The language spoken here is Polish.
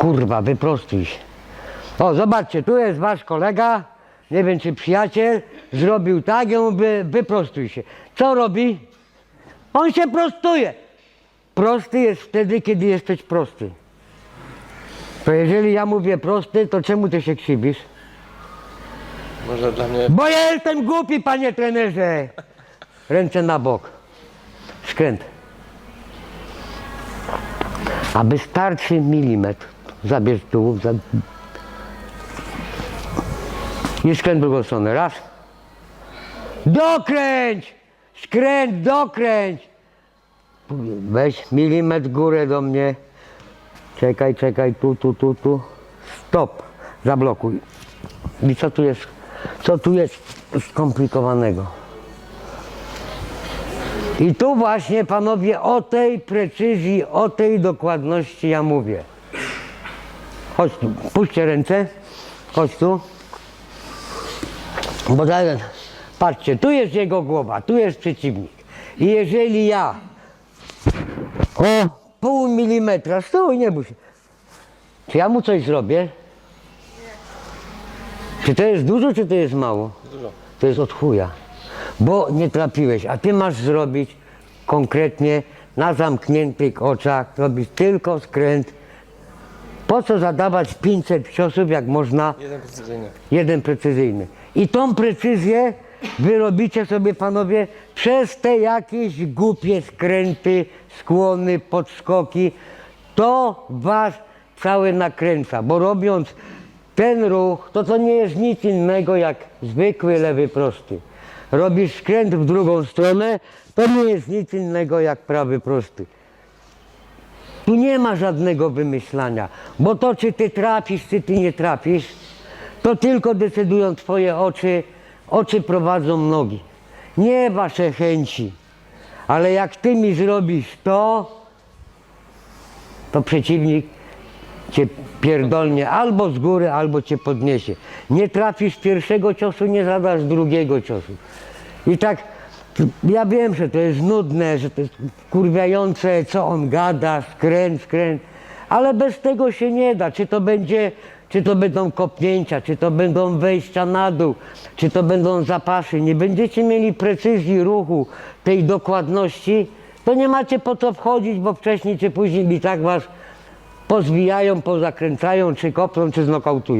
Kurwa, wyprostuj się. O, zobaczcie, tu jest wasz kolega, nie wiem czy przyjaciel, zrobił tak, ja mówię, wyprostuj się. Co robi? On się prostuje. Prosty jest wtedy, kiedy jesteś prosty. To jeżeli ja mówię prosty, to czemu ty się krzywisz? Może dla mnie Bo ja jestem głupi, panie trenerze. Ręce na bok. Skręt. A wystarczy milimetr. Zabierz tu. Za... I skręt w drugą stronę. Raz. Dokręć! Skręt, dokręć! Weź milimetr górę do mnie. Czekaj, czekaj, tu, tu, tu, tu. Stop. Zablokuj. I co tu jest? Co tu jest skomplikowanego? I tu właśnie, panowie, o tej precyzji, o tej dokładności ja mówię. Chodź tu, puśćcie ręce. Chodź tu. Bo zaraz, patrzcie, tu jest jego głowa, tu jest przeciwnik. I jeżeli ja o pół milimetra, stój, nie bój się. Czy ja mu coś zrobię? Czy to jest dużo, czy to jest mało? dużo. To jest od chuja. Bo nie trafiłeś, a ty masz zrobić konkretnie na zamkniętych oczach, robić tylko skręt. Po co zadawać 500 ciosów, jak można Jeden precyzyjny. jeden precyzyjny. I tą precyzję wy robicie sobie, panowie, przez te jakieś głupie skręty, skłony, podskoki. To was całe nakręca, bo robiąc ten ruch, to to nie jest nic innego jak zwykły lewy prosty. Robisz skręt w drugą stronę, to nie jest nic innego jak prawy prosty. Tu nie ma żadnego wymyślania, bo to czy ty trafisz, czy ty nie trafisz, to tylko decydują twoje oczy, oczy prowadzą nogi. Nie wasze chęci. Ale jak ty mi zrobisz to, to przeciwnik cię pierdolnie albo z góry, albo cię podniesie. Nie trafisz pierwszego ciosu, nie zadasz drugiego ciosu. I tak, ja wiem, że to jest nudne, że to jest kurwiające, co on gada, skręt, skręt, ale bez tego się nie da. Czy to będzie, czy to będą kopnięcia, czy to będą wejścia na dół, czy to będą zapasy. Nie będziecie mieli precyzji ruchu, tej dokładności, to nie macie po co wchodzić, bo wcześniej czy później i tak was pozwijają, pozakręcają, czy kopną, czy znokautują.